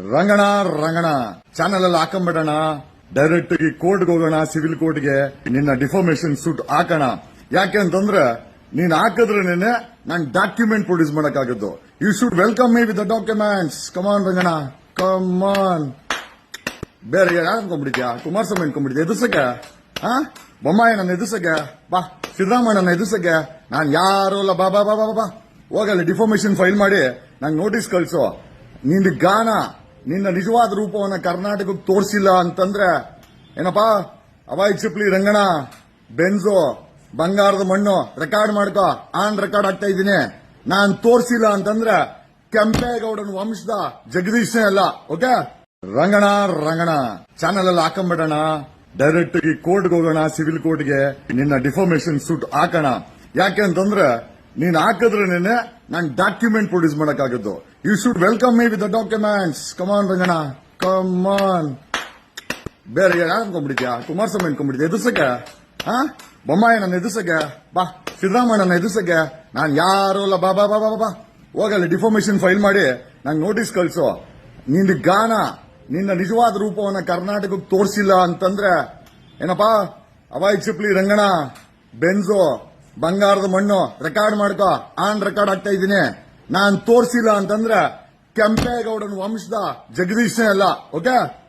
Rangana Rangana. Channel ಅಲ್ಲಿ ಹಾಕೊಂಬಿಡೋಣ. Direct ಆಗಿ ಕೋರ್ಟ್ಗೆ ಹೋಗೋಣ ಸಿವಿಲ್ ಕೋರ್ಟ್ಗೆ ನಿನ್ನ ಡಿಫಾರ್ಮೇಶನ್ ಸೂಟ್ ಹಾಕೋಣ. ಯಾಕೆ ಅಂತಂದ್ರೆ, ನೀನ್ ಹಾಕಿದ್ರೇನೆ ನನ್ document produce ಮಾಡಕ್ಕಾಗದ್ದು. You should welcome me with the documents come on Ranganna. Come on ಬೇರೆ ಯಾರು ಅನ್ಕೊಂಡ್ಬಿಟ್ಟಿದ್ಯಾ? ಕುಮಾರಸ್ವಾಮಿ ಅನ್ಕೊಂಡ್ಬಿಟ್ಟಿದ್ಯಾ? ಎದುರ್ಸಕ್ಕೆ? ಆ? ಬೊಮ್ಮಾಯ ನನ್ನ ಎದುರ್ಸಕ್ಕೆ? ಬಾ. ಸಿದ್ದರಾಮಯ್ಯ ಎದುರ್ಸಕ್ಕೆ? ನಾನು ಯಾರು ಅಲ್ಲ. ಬಾ ಬಾ ಬಾ ಬಾ ಬಾ ಹೋಗಲ್ಲ ಡಿಫಾರ್ಮೇಶನ್ ಫೈಲ್ ಮಾಡಿ. ನಂಗೆ ನೋಟಿಸ್ ಕಳಿಸು. ನಿನ್ನ ಗಾನ. ನಿನ್ನ ನಿಜವಾದ ರೂಪವನ್ನು ಕರ್ನಾಟಕಕ್ಕೆ ತೋರಿಸಿಲ್ಲ ಅಂತಂದ್ರೆ ಏನಪ್ಪಾ? ಅವಾಯ್ ಚಿಪ್ಲಿ ರಂಗಣ, ಬೆನ್ಸು, ಬಂಗಾರದ ಮಣ್ಣು ರೆಕಾರ್ಡ್ ಮಾಡ್ಕೋ. ಆನ್ ರೆಕಾರ್ಡ್ ಆಗ್ತಾ ಇದ್ದೀನಿ. ನಾನ್ ತೋರಿಸಿಲ್ಲ ಅಂತಂದ್ರೆ ಕೆಂಪೇಗೌಡನ ವಂಶದ ಜಗದೀಶನೇ ಅಲ್ಲ, ಓಕೆ? ರಂಗಣ ರಂಗಣ. ಚಾನಲ್ ಅಲ್ಲಿ ಹಾಕೊಂಬಿಡೋಣ ಡೈರೆಕ್ಟ್ ಕೋರ್ಟ್ಗೆ ಹೋಗೋಣ ಸಿವಿಲ್ ಕೋರ್ಟ್ಗೆ ನಿನ್ನ ಡಿಫಾರ್ಮೇಶನ್ ಸೂಟ್ ಹಾಕೋಣ. ಯಾಕೆ ಅಂತಂದ್ರೆ ನೀನ್ ಹಾಕಿದ್ರೇನೆ ನಂಗೆ document produce ಮಾಡಕ್ಕಾಗದ್ದು. You should welcome me with the documents come on Ranganna come on ಬೇರೆ ಯಾರು ಅನ್ಕೊಂಡ್ಬಿಟ್ಟಿದ್ಯಾ ಕುಮಾರಸ್ವಾಮಿ ಅನ್ಕೊಂಡ್ಬಿಟ್ಟಿದ್ಯಾ ಎದುರ್ಸಕ್ಕೆ ಆ ಬೊಮ್ಮಾಯ ನನ್ನ ಎದುರ್ಸಕ್ಕೆ ಬಾ. ಸಿದ್ದರಾಮಯ್ಯನ ಎದುರ್ಸಕ್ಕೆ ನಾನ್ ಯಾರು ಅಲ್ಲ ಬಾ ಬಾ ಬಾ ಬಾ ಬಾ. ಹೋಗಲ್ಲ ಡಿಫಾರ್ಮೇಶನ್ ಫೈಲ್ ಮಾಡಿ. ನಂಗೆ ನೋಟಿಸ್ ಕಳಿಸು. ನಿನ್ನ ಗಾನ, ನಿನ್ನ ನಿಜವಾದ ರೂಪವನ್ನ ಕರ್ನಾಟಕಕ್ಕೆ ತೋರಿಸಿಲ್ಲ ಅಂತಂದ್ರೆ, ಏನಪ್ಪಾ? ಅವಾಯ್ ಚಿಪ್ಲಿ ರಂಗಣ ಬೆನ್ಸು. ಬಂಗಾರದ ಮಣ್ಣು ರೆಕಾರ್ಡ್ ಮಾಡ್ಕೋ ಆನ್ ರೆಕಾರ್ಡ್ ಆಗ್ತಾ ಇದ್ದೀನಿ. ನಾನು ತೋರಿಸಿಲ್ಲ ಅಂತಂದ್ರೆ ಕೆಂಪೇಗೌಡನ ವಂಶದ ಜಗದೀಶನೇ ಅಲ್ಲ ಓಕೆ